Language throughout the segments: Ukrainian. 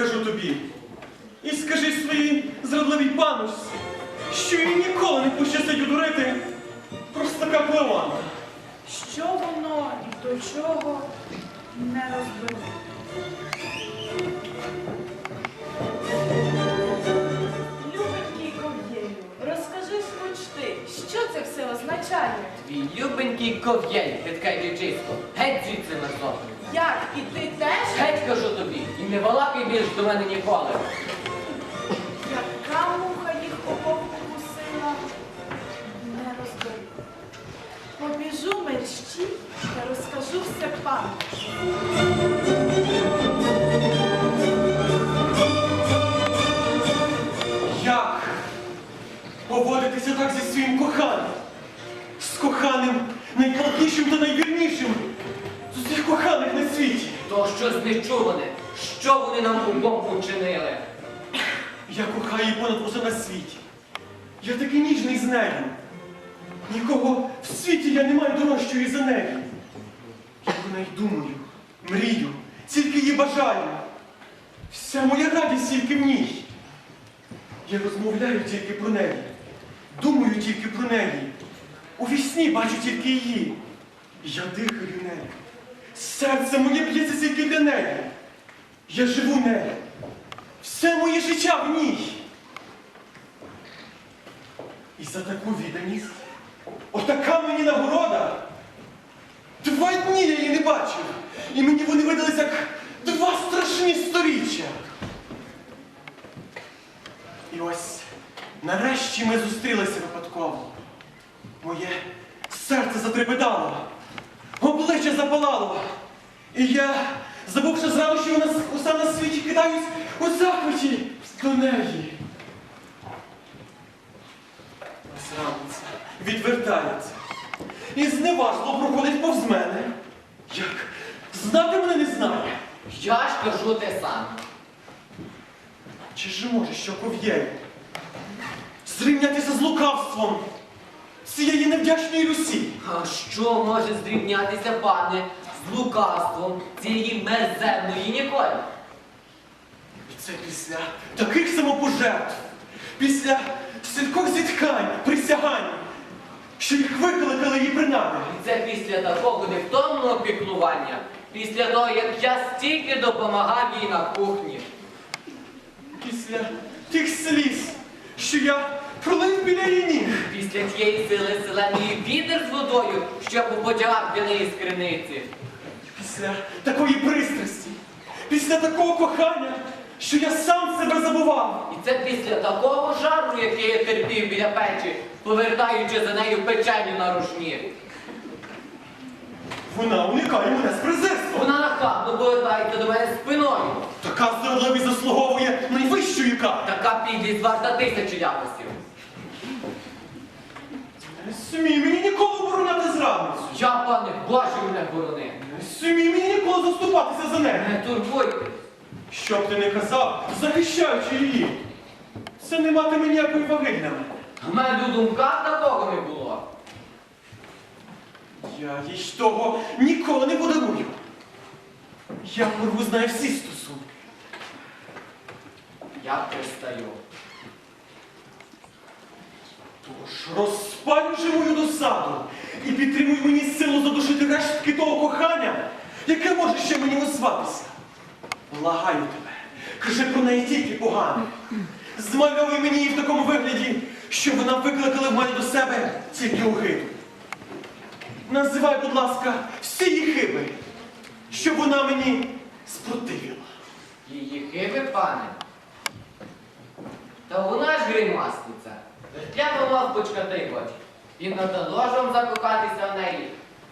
кажу тобі. І скажи своїй зрадливій панусі, що їй ніколи не пощастить удурити простака Клеона. Що воно і до чого не розбере. Любенький ков'єю, розкажи хоч ти, що це все означає? Твій любенький ков'єль, гидке дівчисько, геть звідси мерзотний. Як? І ти теж? Геть кажу тобі, і не балакай більш до мене ніколи. Яка муха їх обох укусила, не розберу. Побіжу мерщі та розкажу все пану. Як поводитися так зі своїм коханим? З коханим найплотнішим та найвірнішим щось нечуване, що вони нам обом учинили. Я кохаю понад усе на світі. Я такий ніжний з нею. Нікого в світі я не маю дорожчої за неї. Я про неї думаю, мрію, тільки її бажаю. Вся моя радість тільки в ній. Я розмовляю тільки про неї, думаю тільки про неї. У вісні бачу тільки її. Я дихаю нею. Серце моє б'ється тільки для неї. Я живу нею. Все моє життя в ній. І за таку відданість, отака мені нагорода. Два дні я її не бачив, і мені вони видались як два страшні сторіччя. І ось нарешті ми зустрілися випадково. Моє серце затрепетало, обличчя запалало. І я, забувши зразу, що вона усе на світі кидаюсь у захваті до неї. Зраниться, відвертається. І зневажливо проходить повз мене. Як знати мене не знає. Я ж кажу те саме. Чи ж може що ков'єю? Зрівнятися з лукавством цієї невдячної Русі. А що може зрівнятися, пане, з лукавством цієї мерзенної Ніколі? І це після таких самопожертв, після стількох зітхань, присягань, що їх викликали її принади. І це після такого невтомного піклування, після того, як я стільки допомагав їй на кухні. Після тих сліз, що я пролив біля її ніг. Після тієї сили селеної відер з водою, щоб потягав для неї з криниці. Після такої пристрасті, після такого кохання, що я сам себе забував. І це після такого жару, який я терпів біля печі, повертаючи за нею печеню на рушні. Вона уникає мене з презирством. Вона нахабно повертається до мене спиною. Така зрадливість заслуговує найвищої кари. Така підлість варта тисячі якостів. Не смій мені ніколи обороняти зрадницю. Я, пане, Боже, мене борони. Не смій мені ніколи заступатися за неї. Не турбуйтесь. Що б ти не казав, захищаючи її, це не матиме ніякої ваги для мене. У мене у думках такого не було. Я їй того ніколи не подарую. Я порву знаю всі стосунки. Я пристаю. Розпалюй мою досаду і підтримуй мені силу задушити рештки того кохання, яке може ще мені озватися. Благаю тебе, кажи про неї тільки погано. Змальовуй мені її в такому вигляді, щоб вона викликала в мене до себе тільки огиду. Називай, будь ласка, всі її хиби, щоб вона мені спротивила. Її хиби, пане. Та вона ж гримасниця. Вертлява мавпочка та й. І над ложем закохатися в неї.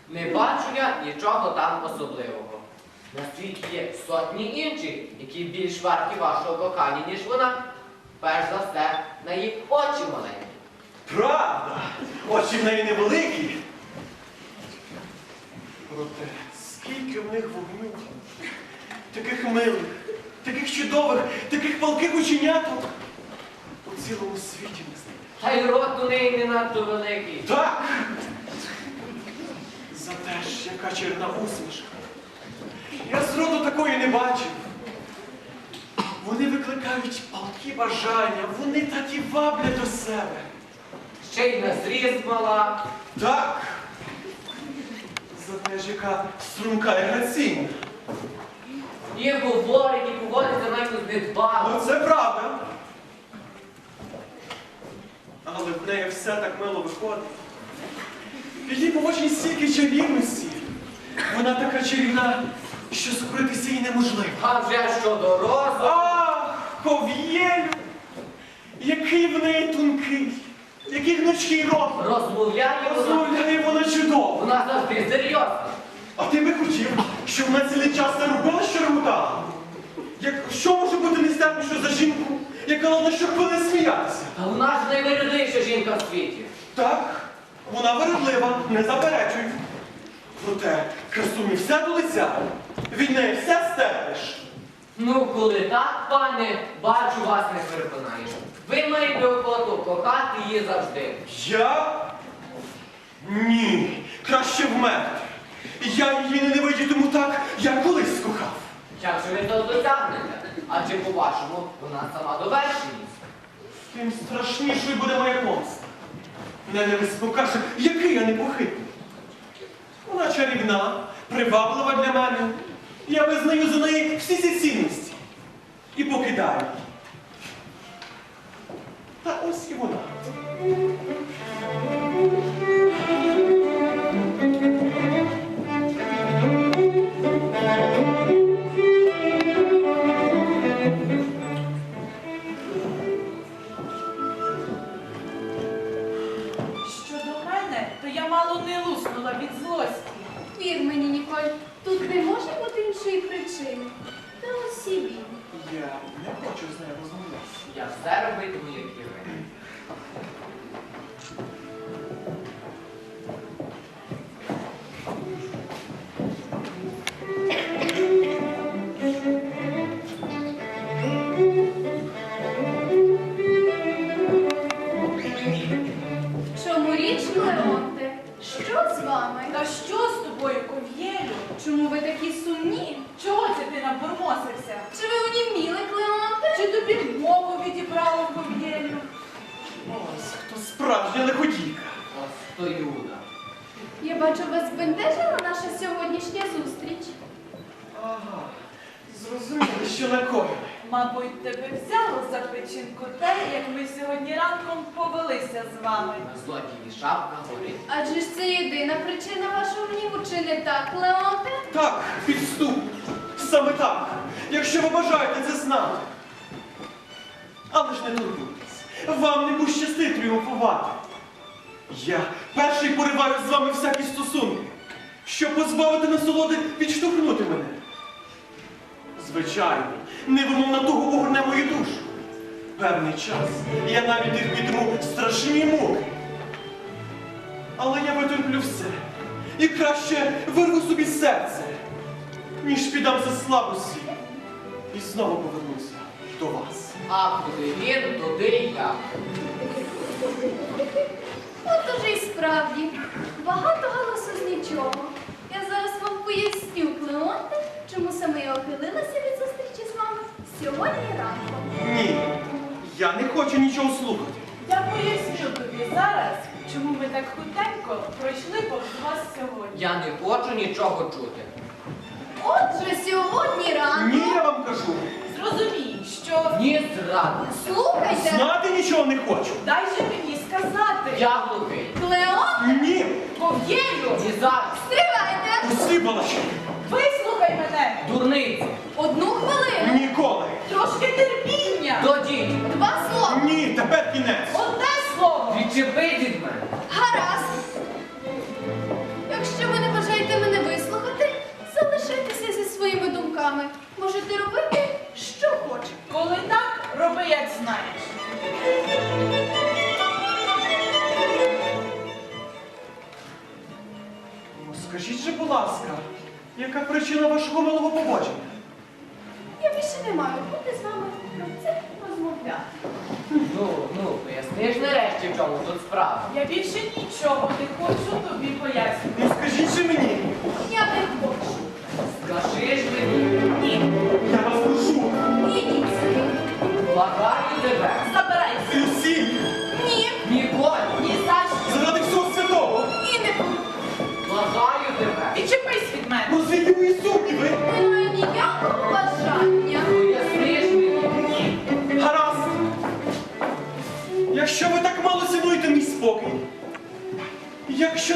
Не бачу я нічого там особливого. На світі є сотні інших, які більш варті вашого кохання, ніж вона. Перш за все, на їх очі маленькі. Правда, очі в неї невеликі. Проте, скільки в них вогню, таких милих, таких чудових, таких палких ученяток у цілому світі не знайдеш. Та й рот у неї не надто великий. Так, Зате ж яка чарівна усмішка. Я зроду такої не бачив. Вони викликають палкі бажання, вони так і ваблять до себе. Ще й на зріст мала. Так. Зате ж яка струнка і граційна. І говорить, і поводиться навіть недбало. Ну це правда. Але в неї все так мило виходить. В її поводженні стільки чарівності. Вона така чарівна, що скоритися їй неможливо. А вже щодо розуму. Ах, ков'єлю! Який в неї тонкий, який гнучкий рот. Розмовляє вона. Розмовляє вона чудово. Вона завжди серйозна. А ти би хотів, щоб вона цілий час не робила, що реготала? Як, що може бути нестерпніше за жінку, яка ладна щохвилини сміятися? Та вона ж найвирядніша жінка в світі. Так, вона вередлива, не заперечуй. Проте, красуні все до лиця, від неї все стерпиш. Ну, коли так, пане, бачу, вас не переконаєш. Ви маєте охоту кохати її завжди. Я? Ні, краще вмерти. Я її не ненавидітиму так, як колись кохав. Як же ви то досягнете? Адже по-вашому вона сама довершеність. Тим страшнішою буде моя помста. Ненависть покаже, який я непохитний. Вона чарівна, приваблива для мене. Я визнаю за неї всі ці цінності. І покидаю. Та ось і вона. Від. Вір мені, Ніколь, тут не може бути іншої причини. Та ось і він. Я не хочу з нею розмовляти. Я все робитиму, як і ви. Бачу, вас збентежила наша сьогоднішня зустріч. Ага, зрозуміли, що накоїли. Мабуть, тебе взяло за печінку те, як ми сьогодні ранком повелися з вами. На злодії шапка горить. Адже ж це єдина причина вашого гніву, чи не так, Леонте? Так, підступ. Саме так. Якщо ви бажаєте це знати. Але ж не турбуйтесь. Вам не пощастить тріумфувати. Я перший пориваю з вами всякі стосунки, щоб позбавити насолоди відштовхнути мене. Звичайно, невимовна на того огорне мою душу. Певний час я навіть терпітиму страшні муки. Але я витерплю все. І краще вирву собі серце, ніж піддам за слабості і знову повернуся до вас. А куди він, туди я. От уже і справді. Багато галасу з нічого. Я зараз вам поясню, Клеонте, чому саме я ухилилася від зустрічі з вами сьогодні ранком. Ні, я не хочу нічого слухати. Я поясню тобі зараз, чому ми так хутенько пройшли повз вас сьогодні. Я не хочу нічого чути. Отже, сьогодні ранком. Ні, я вам кажу. Зрозумій, що Ні зради. Слухайте, Знати нічого не хочу. дай же мені сказати. Я глухий. Клеон, Ні, Ков'єлю, Дізар. зараз. стривайте усі вислухай мене. Дурниця. одну хвилину, Ніколи. Трошки терпіння. Тоді. два слова. Ні, тепер кінець. Одне слово. Відчепи від мене. Гаразд.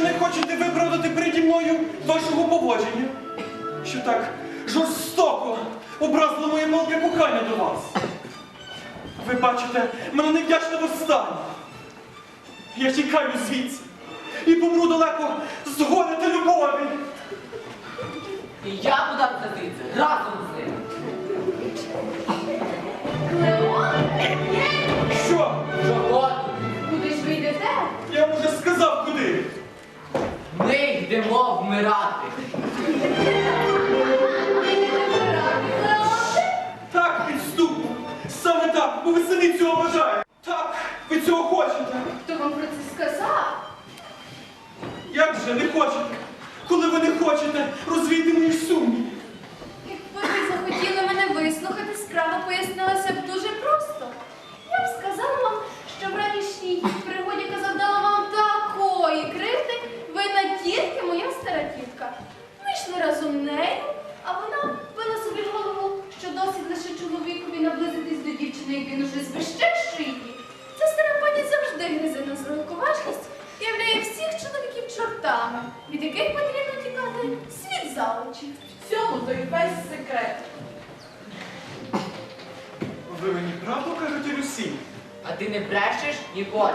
не хочете виправдати переді мною вашого поводження, що так жорстоко образило моє молоде кохання до вас. Ви бачите, мене невдячно восстання. Я тікаю звідси і помру далеко з горя та любові. І я буду звідси, разом з ним. Леон? Що? Чого? Куди ж ви йдете? Я вже сказав куди. Ми йдемо вмирати. не брешеш ніколи.